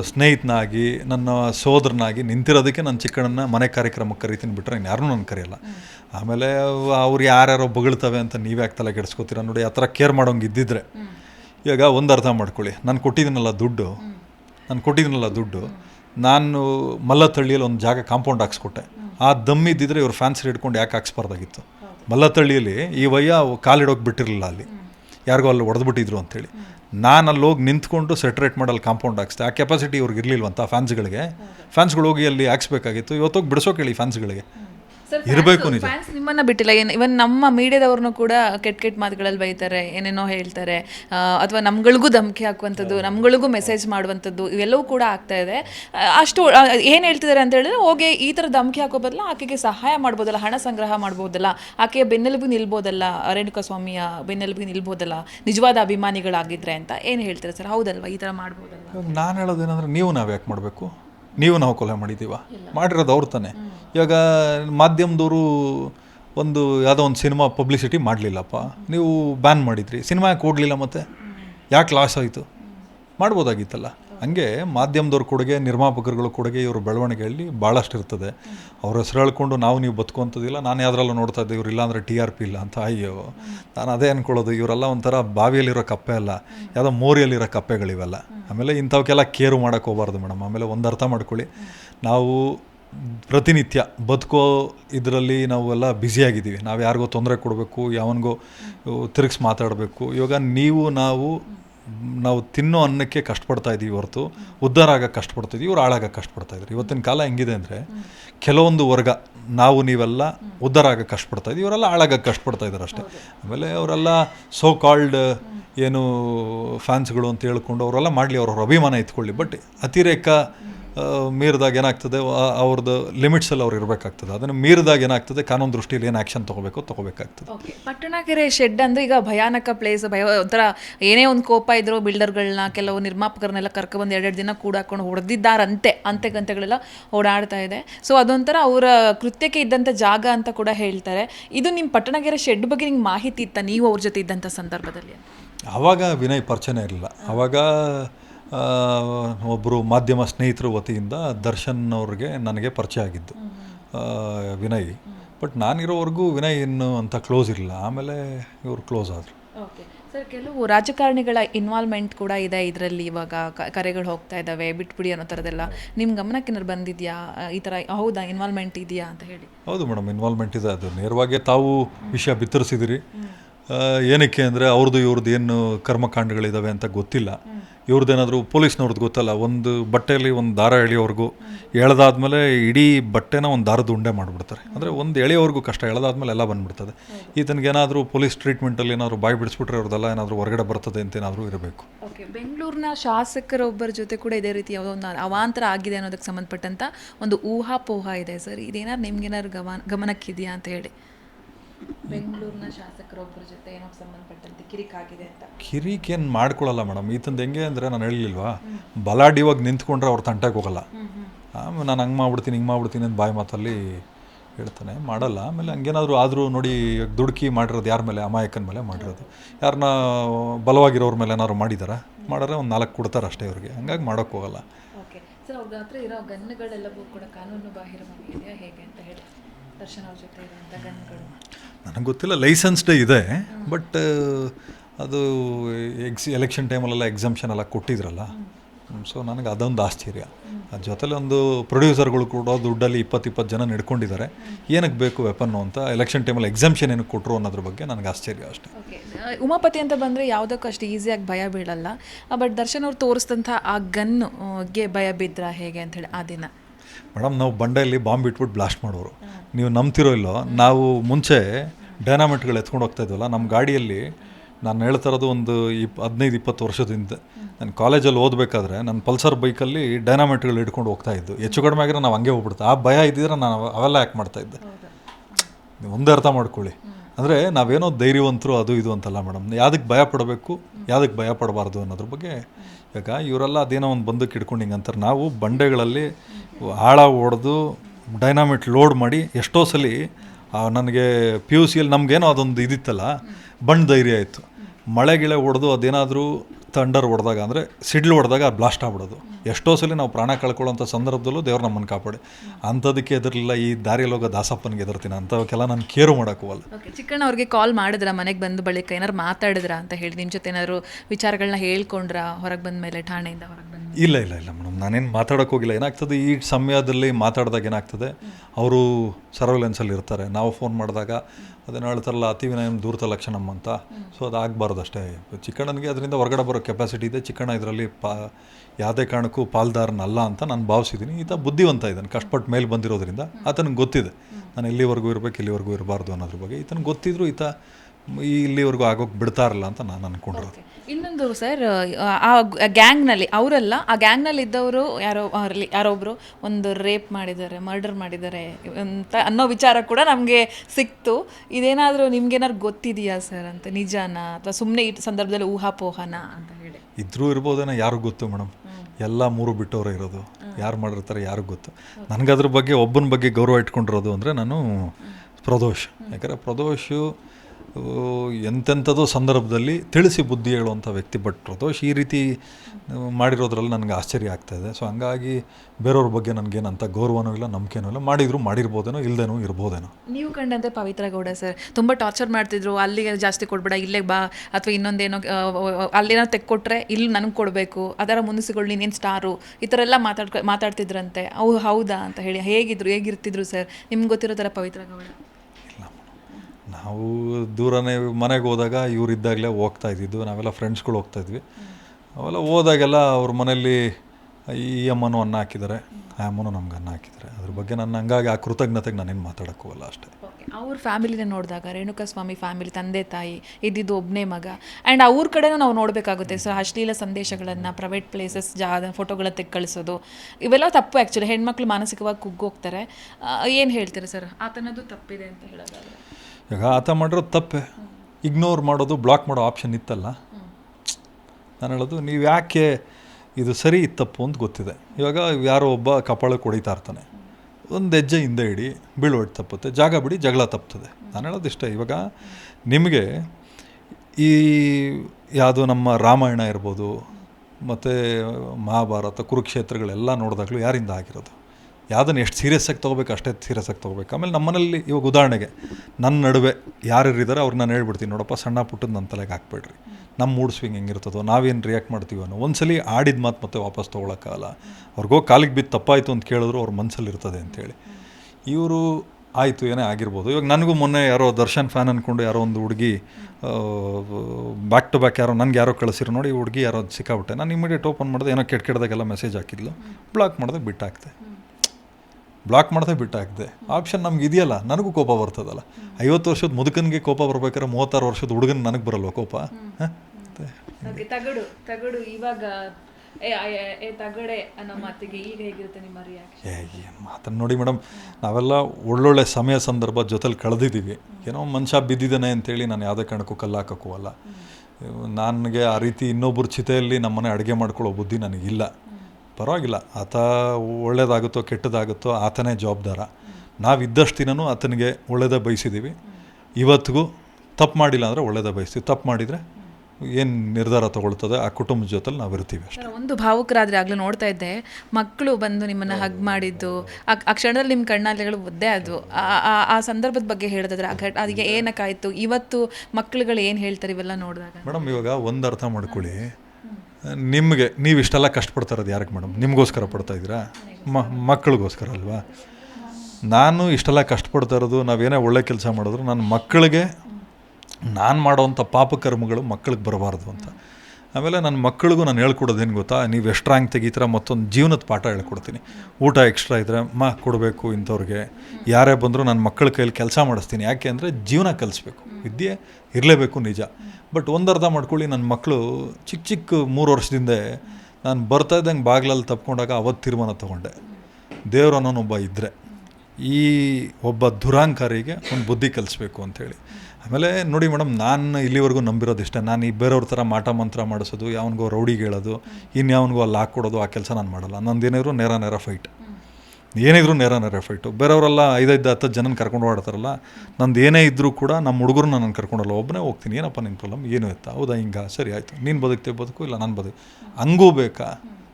ಸ್ನೇಹಿತನಾಗಿ ನನ್ನ ಸೋದರನಾಗಿ ನಿಂತಿರೋದಕ್ಕೆ ನಾನು ಚಿಕ್ಕಣ್ಣನ ಮನೆ ಕಾರ್ಯಕ್ರಮಕ್ಕೆ ಕರಿತೀನಿ ಬಿಟ್ಟರೆ ಯಾರನ್ನೂ ನಾನು ಕರೆಯಲ್ಲ. ಆಮೇಲೆ ಅವ್- ಅವ್ರು ಯಾರ್ಯಾರೋ ಬಗಳ್ತವೆ ಅಂತ ನೀವೇ ಆಗ್ತಲ್ಲ ಕೆಡಿಸ್ಕೋತೀರ ನೋಡಿ ಆ ಥರ ಕೇರ್ ಮಾಡೋಂಗೆ ಇದ್ದಿದ್ರೆ. ಇವಾಗ ಒಂದು ಅರ್ಥ ಮಾಡ್ಕೊಳ್ಳಿ. ನಾನು ಕೊಟ್ಟಿದ್ದೀನಲ್ಲ ದುಡ್ಡು. ನಾನು ಕೊಟ್ಟಿದ್ದೀನಲ್ಲ ದುಡ್ಡು. ನಾನು ಮಲ್ಲತಳ್ಳಿಯಲ್ಲಿ ಒಂದು ಜಾಗ ಕಾಂಪೌಂಡ್ ಹಾಕ್ಸ್ಕೊಟ್ಟೆ. ಆ ದಮ್ ಇದ್ದಿದ್ರೆ ಇವ್ರು ಫ್ಯಾನ್ಸಿ ಹಿಡ್ಕೊಂಡು ಯಾಕೆ ಹಾಕ್ಸ್ಬಾರ್ದಾಗಿತ್ತು? ಮಲ್ಲತಳ್ಳಿಯಲ್ಲಿ ಈ ವಯ್ಯ ಕಾಲಿಡೋಕೆ ಬಿಟ್ಟಿರಲಿಲ್ಲ ಅಲ್ಲಿ. ಯಾರಿಗೋ ಅಲ್ಲಿ ಹೊಡೆದ್ಬಿಟ್ಟಿದ್ರು ಅಂತೇಳಿ. ನಾನು ಅಲ್ಲಿ ಹೋಗಿ ನಿಂತ್ಕೊಂಡು ಸೆಟ್ರೇಟ್ ಮಾಡಲ್ಲಿ ಕಾಂಪೌಂಡ್ ಹಾಕ್ಸ್ದೆ. ಆ ಕೆಪಾಸಿಟಿ ಇವ್ರಿಗೆ ಇರಲಿಲ್ವಂತ ಫ್ಯಾನ್ಸ್ಗಳಿಗೆ ಫ್ಯಾನ್ಸ್ಗಳು ಹೋಗಿ ಅಲ್ಲಿ ಹಾಕ್ಸ್ಬೇಕಾಗಿತ್ತು. ಇವತ್ತೋಗಿ ಬಿಡಿಸೋಕೆ ಹೇಳಿ ಫ್ಯಾನ್ಸ್ಗಳಿಗೆ ಇರಬೇಕು ನಿಜ. ಫ್ಯಾನ್ಸ್ ನಿಮ್ಮನ್ನ ಬಿಟ್ಟಿಲ್ಲ. ಏನು ಇವನ್ ನಮ್ಮ ಮೀಡಿಯಾದವ್ರನ್ನು ಕೂಡ ಕೆಟ್ಟ ಕೆಟ್ಟ ಮಾತುಗಳಲ್ಲಿ ಬೈತಾರೆ ಏನೇನೋ ಹೇಳ್ತಾರೆ. ಅಥವಾ ನಮ್ಗಳಿಗೂ ಧಮಕಿ ಹಾಕುವಂಥದ್ದು ನಮ್ಗಳಿಗೂ ಮೆಸೇಜ್ ಮಾಡುವಂಥದ್ದು ಇವೆಲ್ಲವೂ ಕೂಡ ಆಗ್ತಾ ಇದೆ. ಅಷ್ಟು ಏನು ಹೇಳ್ತಿದ್ದಾರೆ ಅಂತ ಹೇಳಿದ್ರೆ ಹೋಗಿ ಈ ಥರ ಧಮಕಿ ಹಾಕೋ ಬದಲು ಆಕೆಗೆ ಸಹಾಯ ಮಾಡ್ಬೋದಲ್ಲ ಹಣ ಸಂಗ್ರಹ ಮಾಡ್ಬೋದಲ್ಲ ಆಕೆಯ ಬೆನ್ನೆಲುಬು ನಿಲ್ಬೋದಲ್ಲ ರೇಣುಕಾ ಸ್ವಾಮಿಯ ಬೆನ್ನೆಲುಬು ನಿಲ್ಬೋದಲ್ಲ ನಿಜವಾದ ಅಭಿಮಾನಿಗಳಾಗಿದ್ರೆ ಅಂತ ಏನು ಹೇಳ್ತಾರೆ ಸರ್ ಹೌದಲ್ವಾ? ಈ ಥರ ಮಾಡ್ಬೋದಲ್ಲ ನಾನು ಹೇಳೋದೇನಂದ್ರೆ ನೀವು ನಾವು ಯಾಕೆ ಮಾಡಬೇಕು? ನೀವು ನಾವು ಕೊಲೆ ಮಾಡಿದ್ದೀವ ಮಾಡಿರೋದು ಅವ್ರು ತಾನೆ. ಇವಾಗ ಮಾಧ್ಯಮದವರು ಒಂದು ಯಾವುದೋ ಒಂದು ಸಿನಿಮಾ ಪಬ್ಲಿಸಿಟಿ ಮಾಡಲಿಲ್ಲಪ್ಪ. ನೀವು ಬ್ಯಾನ್ ಮಾಡಿದ್ರಿ. ಸಿನಿಮಾ ಯಾಕೆ ಓಡಲಿಲ್ಲ ಮತ್ತೆ? ಯಾಕೆ ಲಾಸ್ ಆಯಿತು? ಮಾಡ್ಬೋದಾಗಿತ್ತಲ್ಲ. ಹಂಗೆ ಮಾಧ್ಯಮದವ್ರ ಕೊಡುಗೆ, ನಿರ್ಮಾಪಕರುಗಳ ಕೊಡುಗೆ ಇವ್ರ ಬೆಳವಣಿಗೆಯಲ್ಲಿ ಭಾಳಷ್ಟು ಇರ್ತದೆ ಅವ್ರ ಹೆಸರು ಹೇಳ್ಕೊಂಡು ನಾವು ನೀವು ಬದುಕುವಂಥದ್ದಿಲ್ಲ ನಾನು ಯಾವ್ದ್ರಲ್ಲೂ ನೋಡ್ತಾ ಇದ್ದೆ, ಇವ್ರು ಇಲ್ಲಾಂದ್ರೆ ಟಿ ಆರ್ ಪಿ ಇಲ್ಲ ಅಂತ ಅಯ್ಯೋ. ನಾನು ಅದೇ ಅಂದ್ಕೊಳ್ಳೋದು ಇವರೆಲ್ಲ ಒಂಥರ ಬಾವಿಯಲ್ಲಿರೋ ಕಪ್ಪೆ ಅಲ್ಲ, ಯಾವುದೋ ಮೋರಿಯಲ್ಲಿರೋ ಕಪ್ಪೆಗಳಿವೆಲ್ಲ. ಆಮೇಲೆ ಇಂಥವಕ್ಕೆಲ್ಲ ಕೇರು ಮಾಡೋಕ್ಕೆ ಹೋಗಬಾರ್ದು ಮೇಡಮ್, ಆಮೇಲೆ ಒಂದು ಅರ್ಥ ಮಾಡ್ಕೊಳ್ಳಿ. ನಾವು ಪ್ರತಿನಿತ್ಯ ಬದುಕೋ ಇದರಲ್ಲಿ ನಾವೆಲ್ಲ ಬ್ಯುಸಿಯಾಗಿದ್ದೀವಿ ನಾವು ಯಾರಿಗೋ ತೊಂದರೆ ಕೊಡಬೇಕು, ಯಾವನಿಗೋ ತಿರುಗಿಸಿ ಮಾತಾಡಬೇಕು. ಇವಾಗ ನೀವು, ನಾವು ನಾವು ತಿನ್ನೋ ಅನ್ನಕ್ಕೆ ಕಷ್ಟಪಡ್ತಾ ಇದ್ದೀವಿ ಹೊರತು, ಉದ್ಧಾರ ಆಗಕ್ಕೆ ಕಷ್ಟಪಡ್ತಿದ್ದೀವಿ ಇವ್ರು ಹಾಳಾಗ ಕಷ್ಟಪಡ್ತಾ ಇದ್ದಾರೆ. ಇವತ್ತಿನ ಕಾಲ ಹೆಂಗಿದೆ ಅಂದರೆ, ಕೆಲವೊಂದು ವರ್ಗ, ನಾವು ನೀವೆಲ್ಲ ಉದ್ಧಾರ ಆಗಕ್ಕೆ ಕಷ್ಟಪಡ್ತಾ ಇದ್ದೀವಿ ಇವರೆಲ್ಲ ಹಾಳಾಗಕ್ಕೆ ಕಷ್ಟಪಡ್ತಾ ಇದ್ದಾರೆ ಅಷ್ಟೇ. ಆಮೇಲೆ ಅವರೆಲ್ಲ ಸೋ ಕಾಲ್ಡ್ ಏನು ಫ್ಯಾನ್ಸ್ಗಳು ಅಂತ ಹೇಳ್ಕೊಂಡು ಅವರೆಲ್ಲ ಮಾಡಲಿ, ಅವ್ರವ್ರ ಅಭಿಮಾನ ಇತ್ಕೊಳ್ಳಿ ಬಟ್ ಅತಿರೇಕ ಮೀರಿದಾಗ ಏನಾಗ್ತದೆ ಅವ್ರದ್ದು ಲಿಮಿಟ್ಸಲ್ಲಿ ಅವ್ರು ಇರಬೇಕಾಗ್ತದೆ. ಅದನ್ನು ಮೀರಿದಾಗ ಏನಾಗ್ತದೆ ಕಾನೂನು ದೃಷ್ಟಿಯಲ್ಲಿ ಏನು ಆ್ಯಕ್ಷನ್ ತಗೋಬೇಕು ತಗೋಬೇಕಾಗ್ತದೆ. ಓಕೆ ಪಟ್ಟಣಗೆರೆ ಶೆಡ್ ಅಂದ್ರೆ ಈಗ ಭಯಾನಕ ಪ್ಲೇಸ್ ಭಯ ಒಂಥರ ಏನೇ ಒಂದು ಕೋಪ ಇದ್ರು ಬಿಲ್ಡರ್ಗಳನ್ನ ಕೆಲವು ನಿರ್ಮಾಪಕರನ್ನೆಲ್ಲ ಕರ್ಕೊಬಂದು ಎರಡೆರಡು ದಿನ ಕೂಡ ಹಾಕೊಂಡು ಹೊಡೆದಿದ್ದಾರಂತೆ ಅಂತೆ ಗಂತೆಗಳೆಲ್ಲ ಓಡಾಡ್ತಾ ಇದೆ. ಸೊ ಅದೊಂಥರ ಅವರ ಕೃತ್ಯಕ್ಕೆ ಇದ್ದಂಥ ಜಾಗ ಅಂತ ಕೂಡ ಹೇಳ್ತಾರೆ. ಇದು ನಿಮ್ಮ ಪಟ್ಟಣಗೆರೆ ಶೆಡ್ ಬಗ್ಗೆ ನಿಮ್ಗೆ ಮಾಹಿತಿ ಇತ್ತ? ನೀವು ಅವ್ರ ಜೊತೆ ಇದ್ದಂಥ ಸಂದರ್ಭದಲ್ಲಿ ಅವಾಗ ವಿನಯ್ ಪರ್ಚನೆ ಇರಲಿಲ್ಲ. ಆವಾಗ ಒಬ್ಬರು ಮಾಧ್ಯಮ ಸ್ನೇಹಿತರ ವತಿಯಿಂದ ದರ್ಶನ್ ಅವ್ರಿಗೆ ನನಗೆ ಪರಿಚಯ ಆಗಿದ್ದು ವಿನಯ್. ಬಟ್ ನಾನಿರೋವರೆಗೂ ವಿನಯ್ ಇನ್ನು ಅಂತ ಕ್ಲೋಸ್ ಇರಲಿಲ್ಲ. ಆಮೇಲೆ ಇವರು ಕ್ಲೋಸ್ ಆದರು. ಓಕೆ. ಸರ್ ಕೆಲವು ರಾಜಕಾರಣಿಗಳ ಇನ್ವಾಲ್ವ್ಮೆಂಟ್ ಕೂಡ ಇದೆ ಇದರಲ್ಲಿ ಇವಾಗ. ಕರೆಗಳು ಹೋಗ್ತಾ ಇದ್ದಾವೆ ಬಿಟ್ಬಿಡಿ ಅನ್ನೋ ಥರದೆಲ್ಲ ನಿಮ್ಮ ಗಮನಕ್ಕೆ ಏನಾದ್ರು ಬಂದಿದೆಯಾ? ಈ ಥರ ಹೌದಾ ಇನ್ವಾಲ್ವ್ಮೆಂಟ್ ಇದೆಯಾ ಅಂತ ಹೇಳಿ. ಹೌದು ಮೇಡಮ್ ಇನ್ವಾಲ್ವ್ಮೆಂಟ್ ಇದೆ. ಅದು ನೇರವಾಗಿ ತಾವು ವಿಷಯ ಬಿತ್ತರಿಸಿದಿರಿ. ಏನಕ್ಕೆ ಅಂದರೆ ಅವ್ರದ್ದು ಇವ್ರದ್ದು ಏನು ಕರ್ಮಕಾಂಡಗಳಿದ್ದಾವೆ ಅಂತ ಗೊತ್ತಿಲ್ಲ. ಇವ್ರದ್ದೇನಾದರೂ ಪೊಲೀಸ್ನವ್ರದ್ದು ಗೊತ್ತಲ್ಲ, ಒಂದು ಬಟ್ಟೆಯಲ್ಲಿ ಒಂದು ದಾರ ಎಳೆಯೋವರೆಗೂ ಎಳೆದಾದ್ಮೇಲೆ ಇಡೀ ಬಟ್ಟೆನ ಒಂದು ದಾರದ ಉಂಡೆ ಮಾಡಿಬಿಡ್ತಾರೆ. ಅಂದರೆ ಒಂದು ಎಳೆಯೋರ್ಗೂ ಕಷ್ಟ, ಎಳೆದಾದ್ಮೇಲೆ ಎಲ್ಲ ಬಂದ್ಬಿಡ್ತದೆ. ಈತನಿಗೆ ಏನಾದರೂ ಪೊಲೀಸ್ ಟ್ರೀಟ್ಮೆಂಟಲ್ಲಿ ಏನಾದರೂ ಬಾಯಿ ಬಿಡಿಸ್ಬಿಟ್ರೆ ಅವ್ರದ್ದೆಲ್ಲ ಏನಾದರೂ ಹೊರಗಡೆ ಬರ್ತದೆ ಅಂತ ಏನಾದರೂ ಇರಬೇಕು. ಓಕೆ, ಬೆಂಗಳೂರಿನ ಶಾಸಕರೊಬ್ಬರ ಜೊತೆ ಕೂಡ ಇದೇ ರೀತಿ ಯಾವುದೋ ಒಂದು ಅವಾಂತರ ಆಗಿದೆ ಅನ್ನೋದಕ್ಕೆ ಸಂಬಂಧಪಟ್ಟಂಥ ಒಂದು ಊಹಾಪೋಹ ಇದೆ ಸರ್. ಇದೇನಾದ್ರು ನಿಮ್ಗೇನಾದ್ರು ಗಮನ ಗಮನಕ್ಕಿದೆಯಾ ಅಂತ ಹೇಳಿ? ಬೆಂಗಳೂರಿನ ಶಾಸಕರೊಬ್ಬರ ಜೊತೆ ಏನೋ ಸಂಬಂಧಪಟ್ಟಂತೆ ಕಿರಿಕಾಗಿದೆ ಅಂತ. ಕಿರಿಕೇನು ಮಾಡ್ಕೊಳ್ಳಲ್ಲ ಮೇಡಮ್. ಈತಂದು ಹೆಂಗೆ ಅಂದರೆ ನಾನು ಹೇಳಿಲ್ವಾ? ಬಲಾಡಿ ಇವಾಗ ನಿಂತ್ಕೊಂಡ್ರೆ ಅವ್ರ ತಂಟಕ್ಕೆ ಹೋಗಲ್ಲ. ಆಮೇಲೆ ನಾನು ಹಂಗೆ ಮಾಡ್ಬಿಡ್ತೀನಿ ಹಿಂಗೆ ಮಾಡ್ಬಿಡ್ತೀನಿ ಅಂತ ಬಾಯಿ ಮಾತಲ್ಲಿ ಹೇಳ್ತಾನೆ ಮಾಡಲ್ಲ. ಆಮೇಲೆ ಹಂಗೇನಾದರೂ ಆದರೂ ನೋಡಿ ದುಡುಕಿ ಮಾಡಿರೋದು ಯಾರ ಮೇಲೆ? ಅಮಾಯಕನ ಮೇಲೆ ಮಾಡಿರೋದು. ಯಾರನ್ನ ಬಲವಾಗಿರೋರ ಮೇಲೆ ಏನಾದ್ರು ಮಾಡಿದಾರ? ಮಾಡಿದ್ರೆ ಒಂದು ನಾಲ್ಕು ಕೊಡ್ತಾರೆ ಅಷ್ಟೇ ಅವ್ರಿಗೆ ಹಂಗಾಗಿ ಮಾಡೋಕ್ಕೋಗಲ್ಲ ಓಕೆ. ಸರ್ ಅವ್ರ ಹತ್ರ ಇರೋ ಗನ್ನುಗಳೆಲ್ಲವೂ ಕೂಡ ಕಾನೂನು ಬಾಹಿರವಾಗಿದೆಯಾ? ಹೇಗೆ ಅಂತ ಹೇಳಿ. ದರ್ಶನ್ ಅವ್ರ ಜೊತೆ ಇರುವಂಥ ಗನ್ಗಳು ನನಗೆ ಗೊತ್ತಿಲ್ಲ ಲೈಸೆನ್ಸ್ಡೇ ಇದೆ ಬಟ್ ಅದು ಎಕ್ಸ್ ಎಲೆಕ್ಷನ್ ಟೈಮಲ್ಲೆಲ್ಲ ಎಕ್ಸಾಮ್ಷನ್ ಎಲ್ಲ ಕೊಟ್ಟಿದ್ರಲ್ಲ. ಸೊ ನನಗೆ ಅದೊಂದು ಆಶ್ಚರ್ಯ. ಅದ್ರ ಜೊತೆಲಿ ಒಂದು ಪ್ರೊಡ್ಯೂಸರ್ಗಳು ಕೂಡ ದುಡ್ಡಲ್ಲಿ ಇಪ್ಪತ್ತು ಇಪ್ಪತ್ತು ಜನ ನಡ್ಕೊಂಡಿದ್ದಾರೆ. ಏನಕ್ಕೆ ಬೇಕು ವೆಪನ್ನು ಅಂತ ಎಲೆಕ್ಷನ್ ಟೈಮಲ್ಲಿ ಎಕ್ಸಾಮ್ಷನ್ ಏನಕ್ಕೆ ಕೊಟ್ಟರು ಅನ್ನೋದ್ರ ಬಗ್ಗೆ ನನಗೆ ಆಶ್ಚರ್ಯ ಅಷ್ಟೇ. ಉಮಾಪತಿ ಅಂತ ಬಂದರೆ ಯಾವುದಕ್ಕೂ ಅಷ್ಟು ಈಸಿಯಾಗಿ ಭಯ ಬೀಳಲ್ಲ. ಬಟ್ ದರ್ಶನ್ ಅವ್ರು ತೋರಿಸಿದಂಥ ಆ ಗನ್ಗೆ ಭಯ ಬಿದ್ದರ ಹೇಗೆ ಅಂತ ಹೇಳಿ ಆ ದಿನ? ಮೇಡಮ್, ನಾವು ಬಂಡೆಯಲ್ಲಿ ಬಾಂಬ್ ಇಟ್ಬಿಟ್ಟು ಬ್ಲಾಸ್ಟ್ ಮಾಡೋರು. ನೀವು ನಂಬ್ತಿರೋ ಇಲ್ಲೋ, ನಾವು ಮುಂಚೆ ಡೈನಾಮಿಟ್ಗಳು ಎತ್ಕೊಂಡು ಹೋಗ್ತಾ ಇದ್ವಲ್ಲ, ನಮ್ಮ ಗಾಡಿಯಲ್ಲಿ ನಾನು ಹೇಳ್ತಾ ಇರೋದು ಒಂದು ಇಪ್, ಹದಿನೈದು, ಇಪ್ಪತ್ತು ವರ್ಷದಿಂದ. ನಾನು ಕಾಲೇಜಲ್ಲಿ ಓದಬೇಕಾದ್ರೆ ನನ್ನ ಪಲ್ಸರ್ ಬೈಕಲ್ಲಿ ಡೈನಾಮಿಟ್ಗಳು ಇಟ್ಕೊಂಡು ಹೋಗ್ತಾ ಇದ್ದು. ಹೆಚ್ಚು ಕಡಿಮೆ ಆಗಿದ್ರೆ ನಾವು ಹಂಗೆ ಹೋಗ್ಬಿಡ್ತು. ಆ ಭಯ ಇದ್ದಿದ್ರೆ ನಾನು ಅವ- ಅವೆಲ್ಲ ಯಾಕೆ ಮಾಡ್ತಾ ಇದ್ದೆ. ನೀವು ಒಂದೇ ಅರ್ಥ ಮಾಡ್ಕೊಳ್ಳಿ. ಅಂದರೆ ನಾವೇನೋ ಧೈರ್ಯವಂತರು ಅದು ಇದು ಅಂತಲ್ಲ ಮೇಡಮ್. ಯಾವುದಕ್ಕೆ ಭಯ ಪಡಬೇಕು, ಯಾವುದಕ್ಕೆ ಭಯ ಪಡಬಾರ್ದು ಅನ್ನೋದ್ರ ಬಗ್ಗೆ ಈಗ ಇವರೆಲ್ಲ ಅದೇನೋ ಒಂದು ಬಂದಕ್ಕೆ ಹಿಡ್ಕೊಂಡು ಹಿಂಗೆ ಅಂತಾರೆ. ನಾವು ಬಂಡೆಗಳಲ್ಲಿ ಆಳ ಹೊಡೆದು ಡೈನಾಮಿಟ್ ಲೋಡ್ ಮಾಡಿ ಎಷ್ಟೋ ಸಲ ನನಗೆ ಪಿ ಯು ಸಿಯಲ್ಲಿ ನಮಗೇನೋ ಅದೊಂದು ಇದಿತ್ತಲ್ಲ, ಬಂಡ್ ಧೈರ್ಯ ಆಯಿತು. ಮಳೆ ಗಿಳೆ ಹೊಡೆದು ಅದೇನಾದರೂ ಥಂಡರ್ ಹೊಡೆದಾಗ ಅಂದರೆ ಸಿಡ್ಲು ಹೊಡೆದಾಗ ಬ್ಲಾಸ್ಟ್ ಆಗ್ಬಿಡೋದು. ಎಷ್ಟೋ ಸಲ ನಾವು ಪ್ರಾಣ ಕಳ್ಕೊಳ್ಳೋಂಥ ಸಂದರ್ಭದಲ್ಲೂ ದೇವ್ರು ನಮ್ಮನ್ನು ಕಾಪಾಡಿ. ಅಂಥದಕ್ಕೆ ಎದುರಿಲ್ಲ ಈ ದಾರಿಯಲ್ಲಿ ಹೋಗೋ ದಾಸಪ್ಪನಿಗೆ ಎದುರ್ತೀನಿ ಅಂಥವಕ್ಕೆಲ್ಲ ನಾನು ಕೇರು ಮಾಡೋಕ್ಕೆ ಹೋಗಲ್ಲ ಓಕೆ ಚಿಕ್ಕಣ್ಣ ಅವ್ರಿಗೆ ಕಾಲ್ ಮಾಡಿದ್ರ? ಮನೆಗೆ ಬಂದು ಬಳಿಕ ಏನಾರು ಮಾತಾಡಿದ್ರ ಅಂತ ಹೇಳಿ? ನಿಮ್ಮ ಜೊತೆ ಏನಾದ್ರು ವಿಚಾರಗಳನ್ನ ಹೇಳ್ಕೊಂಡ್ರ? ಹೊರಗೆ ಬಂದ ಮೇಲೆ ಠಾಣೆಯಿಂದ ಹೊರಗೆ ಬಂದ ಇಲ್ಲ ಇಲ್ಲ ಇಲ್ಲ ಮೇಡಮ್ ನಾನೇನು ಮಾತಾಡೋಕೆ ಹೋಗಿಲ್ಲ. ಏನಾಗ್ತದೆ ಈ ಸಮಯದಲ್ಲಿ ಮಾತಾಡಿದಾಗ ಏನಾಗ್ತದೆ ಅವರು ಸರ್ವೆಲೆನ್ಸಲ್ಲಿ ಇರ್ತಾರೆ. ನಾವು ಫೋನ್ ಮಾಡಿದಾಗ ಅದನ್ನು ಹೇಳ್ತಾರಲ್ಲ ಅತಿ ವಿನಯಂ ದೂರತ ಅಂತ. ಸೊ ಅದು ಆಗಬಾರ್ದು ಅಷ್ಟೇ. ಚಿಕ್ಕಣ್ಣನಿಗೆ ಅದರಿಂದ ಹೊರಗಡೆ ಬರೋ ಕೆಪಾಸಿಟಿ ಇದೆ. ಚಿಕ್ಕಣ್ಣ ಇದರಲ್ಲಿ ಪಾ, ಯಾವುದೇ ಕಾರಣಕ್ಕೂ ಪಾಲ್ದಾರನಲ್ಲ ಅಂತ ನಾನು ಭಾವಿಸಿದ್ದೀನಿ. ಈತ ಬುದ್ಧಿವಂತ ಇದ್ದಾನೆ, ಕಷ್ಟಪಟ್ಟು ಮೇಲೆ ಬಂದಿರೋದ್ರಿಂದ ಆತನಿಗೆ ಗೊತ್ತಿದೆ. ನಾನು ಎಲ್ಲಿವರೆಗೂ ಇರಬೇಕು, ಎಲ್ಲಿವರೆಗೂ ಇರಬಾರ್ದು ಅನ್ನೋದ್ರ ಬಗ್ಗೆ. ಈತನ ಗೊತ್ತಿದ್ರು ಈತ ಇಲ್ಲಿವರೆಗೂ ಆಗೋಕೆ ಬಿಡ್ತಾರಲ್ಲ ಅಂತ ನಾನು ಅಂದ್ಕೊಂಡಿರೋದು ಇನ್ನೊಂದು ಸರ್, ಆ ಗ್ಯಾಂಗ್ನಲ್ಲಿ, ಅವರಲ್ಲ, ಆ ಗ್ಯಾಂಗ್ನಲ್ಲಿ ಇದ್ದವರು ಯಾರೋ, ಅಲ್ಲಿ ಯಾರೋ ಒಬ್ರು ಒಂದು ರೇಪ್ ಮಾಡಿದ್ದಾರೆ, ಮರ್ಡರ್ ಮಾಡಿದ್ದಾರೆ ಅಂತ ಅನ್ನೋ ವಿಚಾರ ಕೂಡ ನಮಗೆ ಸಿಕ್ತು. ಇದೇನಾದರೂ ನಿಮ್ಗೇನಾದ್ರು ಗೊತ್ತಿದೆಯಾ ಸರ್ ಅಂತ, ನಿಜಾನ? ಅಥವಾ ಸುಮ್ಮನೆ ಈ ಸಂದರ್ಭದಲ್ಲಿ ಊಹಾಪೋಹನ ಅಂತ? ಇದ್ರೂ ಇರ್ಬೋದೇನೋ ಯಾರಿಗೂ ಗೊತ್ತು ಮೇಡಮ್. ಎಲ್ಲ ಮೂರು ಬಿಟ್ಟವರೇ ಇರೋದು. ಯಾರು ಮಾಡಿರ್ತಾರೆ ಯಾರಿಗೂ ಗೊತ್ತು. ನನಗೆ ಅದ್ರ ಬಗ್ಗೆ ಒಬ್ಬನ ಬಗ್ಗೆ ಗೌರವ ಇಟ್ಕೊಂಡಿರೋದು ಅಂದರೆ ನಾನು ಪ್ರದೋಷ್. ಯಾಕಂದರೆ ಪ್ರದೋಷು ಎಂತೆಂಥದೋ ಸಂದರ್ಭದಲ್ಲಿ ತಿಳಿಸಿ ಬುದ್ಧಿ ಹೇಳುವಂಥ ವ್ಯಕ್ತಿ ಭಟ್ರದ್ದು. ಈ ರೀತಿ ಮಾಡಿರೋದ್ರಲ್ಲಿ ನನಗೆ ಆಶ್ಚರ್ಯ ಆಗ್ತಾ ಇದೆ. ಸೊ, ಹಂಗಾಗಿ ಬೇರೆಯವ್ರ ಬಗ್ಗೆ ನನಗೇನಂತ ಗೌರವನೂ ಇಲ್ಲ, ನಂಬಿಕೆನೂ ಇಲ್ಲ. ಮಾಡಿದ್ರು ಮಾಡಿರ್ಬೋದೇನೋ ಇಲ್ಲದೇನೋ ಇರ್ಬೋದೇನೋ. ನೀವು ಕಂಡಂತೆ ಪವಿತ್ರ ಗೌಡ ಸರ್. ತುಂಬ ಟಾರ್ಚರ್ ಮಾಡ್ತಿದ್ರು. ಅಲ್ಲಿಗೆ ಜಾಸ್ತಿ ಕೊಡ್ಬೇಡ, ಇಲ್ಲೇ ಬಾ. ಅಥವಾ ಇನ್ನೊಂದೇನೋ ಅಲ್ಲೇನೋ ತೆಕ್ಕೊಟ್ರೆ ಇಲ್ಲಿ ನನಗೆ ಕೊಡಬೇಕು. ಅದರ ಮುನಿಸಿಗಳು ನೀನೇನು ಸ್ಟಾರು. ಈ ಥರ ಎಲ್ಲ ಮಾತಾಡ್ಕೊ, ಮಾತಾಡ್ತಿದ್ರಂತೆ. ಅವು ಹೌದಾ ಅಂತ ಹೇಳಿ, ಹೇಗಿದ್ರು, ಹೇಗಿರ್ತಿದ್ರು ಸರ್? ನಿಮ್ಗೆ ಗೊತ್ತಿರೋ ಥರ ಪವಿತ್ರ ಗೌಡ. ನಾವು ದೂರನೇ ಮನೆಗೆ ಹೋದಾಗ ಇವ್ರು ಇದ್ದಾಗಲೇ ಹೋಗ್ತಾ ಇದ್ದಿದ್ದು, ನಾವೆಲ್ಲ ಫ್ರೆಂಡ್ಸ್ಗಳು ಹೋಗ್ತಾ ಇದ್ವಿ. ಅವೆಲ್ಲ ಹೋದಾಗೆಲ್ಲ ಅವ್ರ ಮನೇಲಿ ಈ ಅಮ್ಮನೂ ಅನ್ನ ಹಾಕಿದ್ದಾರೆ, ಆ ಅಮ್ಮನೂ ನಮ್ಗೆ ಅನ್ನ ಹಾಕಿದ್ದಾರೆ. ಅದ್ರ ಬಗ್ಗೆ ನನ್ನ ಹಂಗಾಗಿ ಆ ಕೃತಜ್ಞತೆಗೆ ನಾನೇನು ಮಾತಾಡೋಕ್ಕೂ ಅಷ್ಟೇ. ಅವ್ರ ಫ್ಯಾಮಿಲಿನ ನೋಡಿದಾಗ ರೇಣುಕಾ ಸ್ವಾಮಿ ಫ್ಯಾಮಿಲಿ ತಂದೆ ತಾಯಿ, ಇದ್ದಿದ್ದು ಒಬ್ಬನೇ ಮಗ ಆ್ಯಂಡ್ ಅವ್ರ ಕಡೆನೂ ನಾವು ನೋಡಬೇಕಾಗುತ್ತೆ. ಸೊ ಅಶ್ಲೀಲ ಸಂದೇಶಗಳನ್ನು ಪ್ರೈವೇಟ್ ಪ್ಲೇಸಸ್ ಜಾ ಫೋಟೋಗಳ ತೆಗೆ ಕಳಿಸೋದು, ಇವೆಲ್ಲ ತಪ್ಪು ಆ್ಯಕ್ಚುಲಿ ಹೆಣ್ಮಕ್ಳು ಮಾನಸಿಕವಾಗಿ ಕುಗ್ಗೋಗ್ತಾರೆ. ಏನು ಹೇಳ್ತೀರಾ ಸರ್ ಆತನದು ತಪ್ಪಿದೆ ಅಂತ ಹೇಳೋದಾದ್ರೆ. ಈಗ ಆತ ಮಾಡಿರೋದು ತಪ್ಪೆ. ಇಗ್ನೋರ್ ಮಾಡೋದು ಬ್ಲಾಕ್ ಮಾಡೋ ಆಪ್ಷನ್ ಇತ್ತಲ್ಲ? ನಾನು ಹೇಳೋದು, ನೀವು ಯಾಕೆ ಇದು ಸರಿ ತಪ್ಪು ಅಂತ ಗೊತ್ತಿದೆ. ಇವಾಗ ಯಾರೋ ಒಬ್ಬ ಕಪಾಳಕ್ಕೆ ಹೊಡಿತಾ ಇರ್ತಾನೆ. ಒಂದು ಹೆಜ್ಜೆ ಹಿಂದೆ ಇಡಿ ಬೀಳುವಟ್ಟು ತಪ್ಪುತ್ತೆ, ಜಾಗ ಬಿಡಿ, ಜಗಳ ತಪ್ಪುತ್ತದೆ. ನಾನು ಹೇಳೋದು ಇಷ್ಟ. ಇವಾಗ ನಿಮಗೆ ಈ ಯಾವುದು ನಮ್ಮ ರಾಮಾಯಣ ಇರ್ಬೋದು, ಮತ್ತು ಮಹಾಭಾರತ, ಕುರುಕ್ಷೇತ್ರಗಳೆಲ್ಲ ನೋಡಿದಾಗಲೂ ಯಾರಿಂದ ಆಗಿರೋದು? ಯಾವುದನ್ನು ಎಷ್ಟು ಸೀರಿಯಸ್ ಆಗಿ ತೊಗೋಬೇಕು, ಅಷ್ಟೇ ಸೀರಿಯಸ್ ಆಗಿ ತೊಗೋಬೇಕು. ಆಮೇಲೆ ನಮ್ಮನಲ್ಲಿ ಇವಾಗ ಉದಾಹರಣೆಗೆ ನನ್ನ ನಡುವೆ ಯಾರ್ಯಾರಿದ್ದಾರೆ ಅವ್ರು ನಾನು ಹೇಳ್ಬಿಡ್ತೀನಿ, ನೋಡಪ್ಪ, ಸಣ್ಣ ಪುಟ್ಟದ ನನ್ನ ತಲೆಗೆ ಹಾಕ್ಬೇಡ್ರಿ. ನಮ್ಮ ಮೂಡ್ ಸ್ವಿಂಗ್ ಹೆಂಗಿರ್ತದೋ, ನಾವೇನು ರಿಯಾಕ್ಟ್ ಮಾಡ್ತೀವೋ ಅನ್ನೋ ಒಂದ್ಸಲಿ ಆಡಿದ ಮಾತು ಮತ್ತೆ ವಾಪಸ್ ತೊಗೊಳಕ್ಕಾಗಲ್ಲ. ಅವ್ರಿಗೋ ಕಾಲಿಗೆ ಬಿದ್ದು ತಪ್ಪಾಯಿತು ಅಂತ ಕೇಳಿದ್ರು, ಅವ್ರ ಮನಸ್ಸಲ್ಲಿ ಇರ್ತದೆ ಅಂತೇಳಿ ಇವರು ಆಯಿತು, ಏನೇ ಆಗಿರ್ಬೋದು. ಇವಾಗ ನನಗೂ ಮೊನ್ನೆ ಯಾರೋ ದರ್ಶನ್ ಫ್ಯಾನ್ ಅಂದ್ಕೊಂಡು ಯಾರೋ ಒಂದು ಹುಡುಗಿ ಬ್ಯಾಕ್ ಟು ಬ್ಯಾಕ್ ಯಾರೋ, ನನಗೆ ಯಾರೋ ಕಳಿಸಿರು ನೋಡಿ ಹುಡುಗಿ ಯಾರೋ ಸಿಕ್ಕಾಬಿಟ್ಟೆ. ನಾನು ಇಮಿಡಿಯೇಟ್ ಓಪನ್ ಮಾಡಿದೆ, ಏನೋ ಕೆಟ್ಟ ಕೆಟ್ಟದಾಗೆಲ್ಲ ಮೆಸೇಜ್ ಹಾಕಿದ್ಲು. ಬ್ಲಾಕ್ ಮಾಡಿದೆ, ಬಿಟ್ಟಾಕ್ತೆ. ಬ್ಲಾಕ್ ಮಾಡ್ದೆ ಬಿಟ್ಟಾಕಿದೆ ಆಪ್ಷನ್ ನಮ್ಗೆ ಇದೆಯಲ್ಲ ನನಗೂ ಕೋಪ ಬರ್ತದಲ್ಲ. ಐವತ್ತು ವರ್ಷದ ಮುದುಕನಿಗೆ ಕೋಪ ಬರ್ಬೇಕಾದ್ರೆ ಮೂವತ್ತಾರು ವರ್ಷದ ಹುಡುಗನ ನನಗೆ ಬರಲ್ವ ಕೋಪ? ತಗಡು ತಗಡು ಇವಾಗ ಏನು ಮಾತನ್ನು ನೋಡಿ ಮೇಡಮ್ ನಾವೆಲ್ಲ ಒಳ್ಳೊಳ್ಳೆ ಸಮಯ ಸಂದರ್ಭ ಜೊತೆಲಿ ಕಳೆದಿದ್ದೀವಿ ಏನೋ ಮನುಷ್ಯ ಬಿದ್ದಿದ್ದಾನೆ ಅಂತೇಳಿ ನಾನು ಯಾವುದೇ ಕಾರಣಕ್ಕೂ ಕಲ್ಲು ಹಾಕಕ್ಕೂ ಅಲ್ಲ. ನನಗೆ ಆ ರೀತಿ ಇನ್ನೊಬ್ಬರ ಚಿತೆಯಲ್ಲಿ ನಮ್ಮನೆ ಅಡುಗೆ ಮಾಡ್ಕೊಳ್ಳೋ ಬುದ್ಧಿ ನನಗಿಲ್ಲ. ಪರವಾಗಿಲ್ಲ. ಆತ ಒಳ್ಳೇದಾಗುತ್ತೋ ಕೆಟ್ಟದಾಗುತ್ತೋ ಆತನೇ ಜವಾಬ್ದಾರ. ನಾವು ಇದ್ದಷ್ಟು ದಿನವೂ ಆತನಿಗೆ ಒಳ್ಳೆಯದೇ ಬಯಸಿದ್ದೀವಿ ಇವತ್ತಿಗೂ ತಪ್ಪು ಮಾಡಿಲ್ಲ ಅಂದರೆ ಒಳ್ಳೆಯದೇ ಬಯಸ್ತೀವಿ. ತಪ್ಪು ಮಾಡಿದರೆ ಏನು ನಿರ್ಧಾರ ತಗೊಳ್ತದೆ? ಆ ಕುಟುಂಬದ ಜೊತೆಲಿ ನಾವು ಇರ್ತೀವಿ ಅಷ್ಟೇ. ಒಂದು ಭಾವುಕರಾದರೆ ಆಗಲೂ ನೋಡ್ತಾ ಇದ್ದೆ ಮಕ್ಕಳು ಬಂದು ನಿಮ್ಮನ್ನು ಹಗ್ ಮಾಡಿದ್ದು ಆ- ಆ ಕ್ಷಣದಲ್ಲಿ ನಿಮ್ಮ ಕಣ್ಣಾಲೆಗಳು ಒದ್ದೆ ಅದು ಆ- ಆ- ಆ ಸಂದರ್ಭದ ಬಗ್ಗೆ ಹೇಳಿದ್ರೆ ಅದಕ್ಕೆ ಏನಕ್ಕಾಯಿತು? ಇವತ್ತು ಮಕ್ಕಳುಗಳು ಏನು ಹೇಳ್ತಾರೆ ಇವೆಲ್ಲ ನೋಡಿದಾಗ? ಮೇಡಮ್ ಇವಾಗ ಒಂದು ಅರ್ಥ ಮಾಡ್ಕೊಳ್ಳಿ. ನಿಮಗೆ, ನೀವು ಇಷ್ಟೆಲ್ಲ ಕಷ್ಟಪಡ್ತಾ ಇರೋದು ಯಾರಿಗೆ ಮೇಡಮ್? ನಿಮಗೋಸ್ಕರ ಪಡ್ತಾ ಇದ್ದೀರಾ? ಮ ಮಕ್ಕಳಿಗೋಸ್ಕರ ಅಲ್ವಾ? ನಾನು ಇಷ್ಟೆಲ್ಲ ಕಷ್ಟಪಡ್ತಾ ಇರೋದು ನಾವೇನೇ ಒಳ್ಳೆ ಕೆಲಸ ಮಾಡಿದ್ರು ನನ್ನ ಮಕ್ಕಳಿಗೆ ನಾನು ಮಾಡೋವಂಥ ಪಾಪಕರ್ಮಗಳು ಮಕ್ಕಳಿಗೆ ಬರಬಾರ್ದು ಅಂತ. ಆಮೇಲೆ ನನ್ನ ಮಕ್ಕಳಿಗೂ ನಾನು ಹೇಳ್ಕೊಡೋದೇನು ಗೊತ್ತಾ? ನೀವು ಎಷ್ಟು ರ್ಯಾಂಕ್ ತೆಗಿತೀರ, ಮತ್ತೊಂದು ಜೀವನದ ಪಾಠ ಹೇಳ್ಕೊಡ್ತೀನಿ. ಊಟ ಎಕ್ಸ್ಟ್ರಾ ಇದ್ದರೆ ಮಾ, ಕೊಡಬೇಕು ಇಂಥವ್ರಿಗೆ. ಯಾರೇ ಬಂದರೂ ನನ್ನ ಮಕ್ಕಳ ಕೈಯಲ್ಲಿ ಕೆಲಸ ಮಾಡಿಸ್ತೀನಿ. ಯಾಕೆ ಅಂದರೆ ಜೀವನ ಕಲಿಸ್ಬೇಕು. ವಿದ್ಯೆ ಇರಲೇಬೇಕು ನಿಜ. ಬಟ್ ಒಂದರ್ಧ ಮಾಡ್ಕೊಳ್ಳಿ ನನ್ನ ಮಕ್ಕಳು ಚಿಕ್ಕ ಚಿಕ್ಕ ಮೂರು ವರ್ಷದಿಂದ ನಾನು ಬರ್ತಾ ಇದ್ದಂಗೆ ಬಾಗಿಲಲ್ಲಿ ತಪ್ಕೊಂಡಾಗ ಅವತ್ತು ತೀರ್ಮಾನ ತೊಗೊಂಡೆ. ದೇವ್ರು ಅನ್ನೋನೊಬ್ಬ ಇದ್ದರೆ ಈ ಒಬ್ಬ ದುರಾಂಕಾರಿಗೆ ಒಂದು ಬುದ್ಧಿ ಕಲಿಸ್ಬೇಕು ಅಂಥೇಳಿ ಆಮೇಲೆ ನೋಡಿ ಮೇಡಮ್, ನಾನು ಇಲ್ಲಿವರೆಗೂ ನಂಬಿರೋದು ಇಷ್ಟೇ. ನಾನು ಈ ಬೇರೆಯವ್ರ ಥರ ಮಾಟ ಮಂತ್ರ ಮಾಡಿಸೋದು, ಯಾವನಿಗೋ ರೌಡಿಗೆ ಹೇಳೋದು, ಇನ್ಯಾವನಿಗೋ ಅಲ್ಲಿ ಹಾಕ್ಕೊಡೋದು ಆ ಕೆಲಸ ನಾನು ಮಾಡಲ್ಲ. ನಂದೇನಿದ್ರು ನೇರ ನೇರ ಫೈಟ್. ಏನಿದ್ರು ನೇರ ನೇರ ಫೈಟು ಬೇರೆಯವರೆಲ್ಲ ಐದೈದು ಹತ್ತು ಜನನ ಕರ್ಕೊಂಡು ಓಡಾಡ್ತಾರಲ್ಲ ನಂದು ಏನೇ ಇದ್ದರೂ ಕೂಡ ನಮ್ಮ ಹುಡುಗರು ನಾನು ಕರ್ಕೊಂಡಲ್ಲ ಒಬ್ಬನೇ ಹೋಗ್ತೀನಿ ಏನಪ್ಪ ನಿನ್ನ ಪ್ರಾಬ್ಲಮ್ ಏನು ಇತ್ತಾ ಹೌದಾ ಹಿಂಗೆ? ಸರಿ ಆಯಿತು. ನೀನು ಬದುಕ್ತೇವೆ ಬದುಕು ಇಲ್ಲ ನಾನು ಬದುಕು. ಹಂಗೂ ಬೇಕಾ?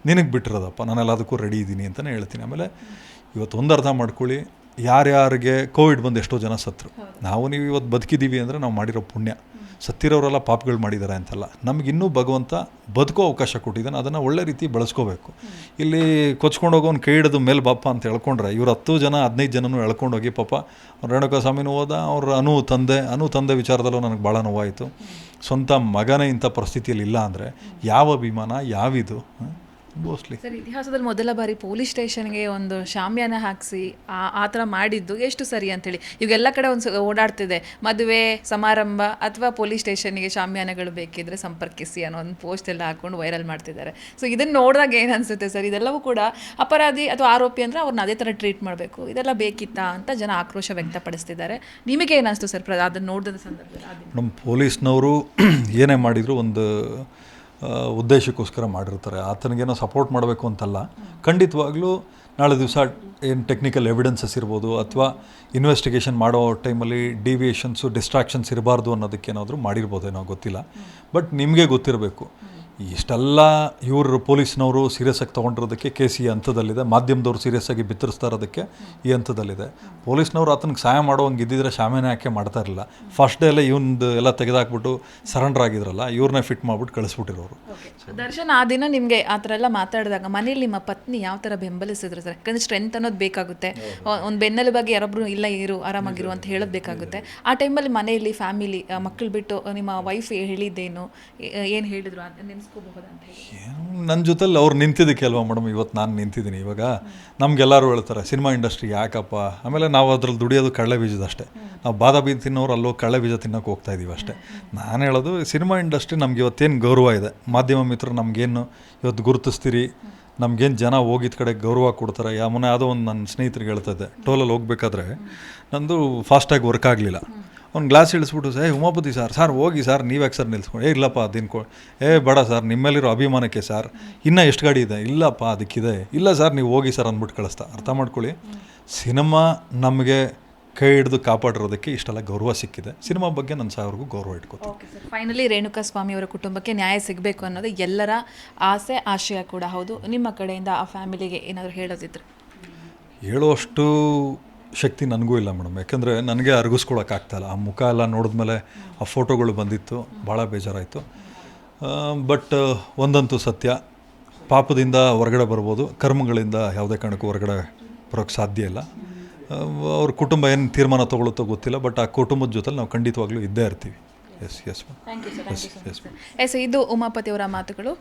ನಿನಗೆ ಬಿಟ್ಟಿರೋದಪ್ಪ ನಾನೆಲ್ಲ ಅದಕ್ಕೂ ರೆಡಿ ಇದ್ದೀನಿ ಅಂತಲೇ ಹೇಳ್ತೀನಿ. ಆಮೇಲೆ ಇವತ್ತು ಒಂದು ಅರ್ಥ ಮಾಡ್ಕೊಳ್ಳಿ ಯಾರ್ಯಾರಿಗೆ ಕೋವಿಡ್ ಬಂದು ಎಷ್ಟೋ ಜನ ಸತ್ರು ನಾವು ನೀವು ಇವತ್ತು ಬದುಕಿದ್ದೀವಿ ಅಂದರೆ ನಾವು ಮಾಡಿರೋ ಪುಣ್ಯ. ಸತ್ತಿರೋರೆಲ್ಲ ಪಾಪಗಳು ಮಾಡಿದ್ದಾರೆ ಅಂತಲ್ಲ. ನಮಗಿನ್ನೂ ಭಗವಂತ ಬದುಕೋ ಅವಕಾಶ ಕೊಟ್ಟಿದ್ದಾನೆ, ಅದನ್ನು ಒಳ್ಳೆ ರೀತಿ ಬಳಸ್ಕೋಬೇಕು. ಇಲ್ಲಿ ಕೊಚ್ಕೊಂಡು ಹೋಗೋನು ಕೈ ಹಿಡಿದು ಮೇಲೆ ಬಾಪ ಅಂತ ಹೇಳ್ಕೊಂಡ್ರೆ, ಇವ್ರು ಹತ್ತು ಜನ, ಹದಿನೈದು ಜನನೂ ಎಳ್ಕೊಂಡೋಗಿ ಪಾಪ ರೇಣುಕಾ ಸ್ವಾಮಿನೂ ಹೋದ, ಅವ್ರ ಅನು ತಂದೆ ಅನು ತಂದೆ ವಿಚಾರದಲ್ಲೂ ನನಗೆ ಭಾಳ ನೋವಾಯಿತು. ಸ್ವಂತ ಮಗನೇ ಇಂಥ ಪರಿಸ್ಥಿತಿಯಲ್ಲಿ ಇಲ್ಲ ಅಂದರೆ ಯಾವ ಅಭಿಮಾನ, ಯಾವಿದು? ಮೋಸ್ಟ್ಲಿ ಸರ್ ಇತಿಹಾಸದಲ್ಲಿ ಮೊದಲ ಬಾರಿ ಪೊಲೀಸ್ ಸ್ಟೇಷನ್ಗೆ ಒಂದು ಶಾಮಿಯಾನ ಹಾಕಿಸಿ ಆ ಥರ ಮಾಡಿದ್ದು ಎಷ್ಟು ಸರಿ ಅಂತೇಳಿ? ಇವಾಗೆಲ್ಲ ಕಡೆ ಒಂದು ಓಡಾಡ್ತಿದೆ. ಮದುವೆ ಸಮಾರಂಭ ಅಥವಾ ಪೊಲೀಸ್ ಸ್ಟೇಷನ್ಗೆ ಶಾಮಿಯಾನಗಳು ಬೇಕಿದ್ರೆ ಸಂಪರ್ಕಿಸಿ ಅನ್ನೋ ಒಂದು ಪೋಸ್ಟ್ ಎಲ್ಲ ಹಾಕೊಂಡು ವೈರಲ್ ಮಾಡ್ತಿದ್ದಾರೆ. ಸೊ ಇದನ್ನು ನೋಡಿದಾಗ ಏನು ಅನಿಸುತ್ತೆ ಸರ್? ಇದೆಲ್ಲವೂ ಕೂಡ ಅಪರಾಧಿ ಅಥವಾ ಆರೋಪಿ ಅಂದರೆ ಅವ್ರನ್ನ ಅದೇ ಥರ ಟ್ರೀಟ್ ಮಾಡಬೇಕು. ಇದೆಲ್ಲ ಬೇಕಿತ್ತಾ ಅಂತ ಜನ ಆಕ್ರೋಶ ವ್ಯಕ್ತಪಡಿಸ್ತಿದ್ದಾರೆ. ನಿಮಗೆ ಏನಿಸ್ತು ಸರ್ ಅದನ್ನು ನೋಡಿದ ಸಂದರ್ಭದಲ್ಲಿ? ನಮ್ಮ ಪೊಲೀಸ್ನವರು [CLEARS THROAT] ಏನೇ ಮಾಡಿದರೂ ಒಂದು ಉದ್ದೇಶಕ್ಕೋಸ್ಕರ ಮಾಡಿರ್ತಾರೆ. ಆತನಿಗೇನೋ ಸಪೋರ್ಟ್ ಮಾಡಬೇಕು ಅಂತಲ್ಲ. ಖಂಡಿತವಾಗ್ಲೂ ನಾಳೆ ದಿವಸ ಏನು ಟೆಕ್ನಿಕಲ್ ಎವಿಡೆನ್ಸಸ್ ಇರ್ಬೋದು ಅಥವಾ ಇನ್ವೆಸ್ಟಿಗೇಷನ್ ಮಾಡೋ ಟೈಮಲ್ಲಿ ಡಿವಿಯೇಷನ್ಸು ಡಿಸ್ಟ್ರಾಕ್ಷನ್ಸ್ ಇರಬಾರ್ದು ಅನ್ನೋದಕ್ಕೇನಾದರೂ ಮಾಡಿರ್ಬೋದೇನೋ ಗೊತ್ತಿಲ್ಲ. ಬಟ್ ನಿಮಗೆ ಗೊತ್ತಿರಬೇಕು. ಇಷ್ಟೆಲ್ಲ ಇವರು ಪೊಲೀಸ್ನವರು ಸೀರಿಯಸ್ ಆಗಿ ತೊಗೊಂಡಿರೋದಕ್ಕೆ ಕೇಸ್ ಈ ಹಂತದಲ್ಲಿದೆ. ಮಾಧ್ಯಮದವ್ರು ಸೀರಿಯಸ್ ಆಗಿ ಬಿತ್ತರಿಸ್ತಾ ಇರೋದಕ್ಕೆ ಈ ಹಂತದಲ್ಲಿದೆ. ಪೊಲೀಸ್ನವ್ರು ಆತನಿಗೆ ಸಹಾಯ ಮಾಡೋಂಗೆ ಇದ್ದಿದ್ರೆ ಶಾಮೇನೆ ಯಾಕೆ ಮಾಡ್ತಾ ಇರಲಿಲ್ಲ. ಫಸ್ಟ್ ಡೇ ಎಲ್ಲ ಇವನ್ದು ಎಲ್ಲ ತೆಗೆದಾಕ್ಬಿಟ್ಟು ಸರೆಂಡರ್ ಆಗಿದ್ರಲ್ಲ ಇವ್ರನ್ನೇ ಫಿಟ್ ಮಾಡ್ಬಿಟ್ಟು ಕಳಿಸ್ಬಿಟ್ಟಿರೋರು. ದರ್ಶನ್ ಆ ದಿನ ನಿಮಗೆ ಆ ಥರ ಎಲ್ಲ ಮಾತಾಡಿದಾಗ ಮನೇಲಿ ನಿಮ್ಮ ಪತ್ನಿ ಯಾವ ಥರ ಬೆಂಬಲಿಸಿದ್ರು ಸರ್? ಯಾಕಂದ್ರೆ ಸ್ಟ್ರೆಂತ್ ಅನ್ನೋದು ಬೇಕಾಗುತ್ತೆ. ಒಂದು ಬೆನ್ನೆಲು ಬಗ್ಗೆ ಯಾರೊಬ್ಬರು ಇಲ್ಲ ಇರು ಆರಾಮಾಗಿರು ಅಂತ ಹೇಳೋದು ಬೇಕಾಗುತ್ತೆ. ಆ ಟೈಮಲ್ಲಿ ಮನೆಯಲ್ಲಿ ಫ್ಯಾಮಿಲಿ ಮಕ್ಕಳು ಬಿಟ್ಟು ನಿಮ್ಮ ವೈಫ್ ಹೇಳಿದ್ದೇನು? ಏನು ಹೇಳಿದ್ರು? ಅಂತ ನನ್ನ ಜೊತೆಲಿ ಅವ್ರು ನಿಂತಿದ್ದಕ್ಕೆ ಅಲ್ವಾ ಮೇಡಮ್? ಇವತ್ತು ನಾನು ನಿಂತಿದ್ದೀನಿ. ಇವಾಗ ನಮಗೆಲ್ಲರೂ ಹೇಳ್ತಾರೆ, ಸಿನಿಮಾ ಇಂಡಸ್ಟ್ರಿ ಯಾಕಪ್ಪ? ಆಮೇಲೆ ನಾವು ಅದ್ರಲ್ಲಿ ದುಡಿಯೋದು ಕಡಲೆ ಬೀಜದಷ್ಟೇ ನಾವು ಬಾದ ಬೀಜ ತಿನ್ನೋರು ಅಲ್ಲೋ ಕಡಲೆ ಬೀಜ ತಿನ್ನೋಕೆ ಹೋಗ್ತಾ ಇದೀವಿ ಅಷ್ಟೇ. ನಾನು ಹೇಳೋದು, ಸಿನಿಮಾ ಇಂಡಸ್ಟ್ರಿ ನಮ್ಗೆ ಇವತ್ತೇನು ಗೌರವ ಇದೆ? ಮಾಧ್ಯಮ ಮಿತ್ರರು ನಮಗೇನು ಇವತ್ತು ಗುರುತಿಸ್ತೀರಿ? ನಮ್ಗೇನು ಜನ ಹೋಗಿದ್ದ ಕಡೆ ಗೌರವ ಕೊಡ್ತಾರೆ? ಯಾವ ಮೊನ್ನೆ ಯಾವುದೋ ಒಂದು ನನ್ನ ಸ್ನೇಹಿತರಿಗೆ ಹೇಳ್ತಾ ಇದ್ದೆ, ಟೋಲಲ್ಲಿ ಹೋಗ್ಬೇಕಾದ್ರೆ ನಂದು ಫಾಸ್ಟಾಗಿ ವರ್ಕ್ ಆಗಲಿಲ್ಲ. ಅವ್ನು ಗ್ಲಾಸ್ ಇಳಿಸ್ಬಿಟ್ಟು ಸರ್ ಉಮಾಪತಿ ಸರ್ ಸರ್ ಹೋಗಿ ಸರ್ ನೀವ್ಯಾಕೆ ಸರ್ ನಿಲ್ಸ್ಕೊಂಡು ಏ ಇಲ್ಲಪ್ಪ ದಿನ್ಕೊ ಏ ಬೇಡ ಸರ್ ನಿಮ್ಮಲ್ಲಿರೋ ಅಭಿಮಾನಕ್ಕೆ ಸರ್ ಇನ್ನೂ ಎಷ್ಟು ಗಾಡಿ ಇದೆ? ಇಲ್ಲಪ್ಪ ಅದಕ್ಕಿದೆ. ಇಲ್ಲ ಸರ್ ನೀವು ಹೋಗಿ ಸರ್ ಅಂದ್ಬಿಟ್ಟು ಕಳಿಸ್ತಾ. ಅರ್ಥ ಮಾಡ್ಕೊಳ್ಳಿ. ಸಿನಿಮಾ ನಮಗೆ ಕೈ ಹಿಡಿದು ಕಾಪಾಡಿರೋದಕ್ಕೆ ಇಷ್ಟೆಲ್ಲ ಗೌರವ ಸಿಕ್ಕಿದೆ. ಸಿನಿಮಾ ಬಗ್ಗೆ ನನ್ನ ಸಾವಿರಗೂ ಗೌರವ ಇಟ್ಕೋತೀನಿ. ಫೈನಲಿ ರೇಣುಕಾ ಸ್ವಾಮಿ ಅವರ ಕುಟುಂಬಕ್ಕೆ ನ್ಯಾಯ ಸಿಗಬೇಕು ಅನ್ನೋದು ಎಲ್ಲರ ಆಸೆ ಆಶಯ ಕೂಡ ಹೌದು. ನಿಮ್ಮ ಕಡೆಯಿಂದ ಆ ಫ್ಯಾಮಿಲಿಗೆ ಏನಾದರೂ ಹೇಳೋದಿದ್ರೆ? ಹೇಳುವಷ್ಟು ಶಕ್ತಿ ನನಗೂ ಇಲ್ಲ ಮೇಡಮ್. ಯಾಕೆಂದರೆ ನನಗೆ ಅರಗಿಸ್ಕೊಳಕ್ಕಾಗ್ತಾಯಿಲ್ಲ ಆ ಮುಖ ಎಲ್ಲ ನೋಡಿದ್ಮೇಲೆ ಆ ಫೋಟೋಗಳು ಬಂದಿತ್ತು ಭಾಳ ಬೇಜಾರಾಯಿತು. ಬಟ್ ಒಂದಂತೂ ಸತ್ಯ. ಪಾಪದಿಂದ ಹೊರಗಡೆ ಬರ್ಬೋದು ಕರ್ಮಗಳಿಂದ ಯಾವುದೇ ಕಾರಣಕ್ಕೂ ಹೊರಗಡೆ ಬರೋಕ್ಕೆ ಸಾಧ್ಯ ಇಲ್ಲ. ಅವ್ರ ಕುಟುಂಬ ಏನು ತೀರ್ಮಾನ ತೊಗೊಳುತ್ತೋ ಗೊತ್ತಿಲ್ಲ ಬಟ್ ಆ ಕುಟುಂಬದ ಜೊತೆ ನಾವು ಖಂಡಿತವಾಗ್ಲೂ ಇದ್ದೇ ಇರ್ತೀವಿ. Yes yes yes you sir thank you so much yes ಇದು ಉಮಾಪತಿ ಅವರ ಮಾತುಗಳು.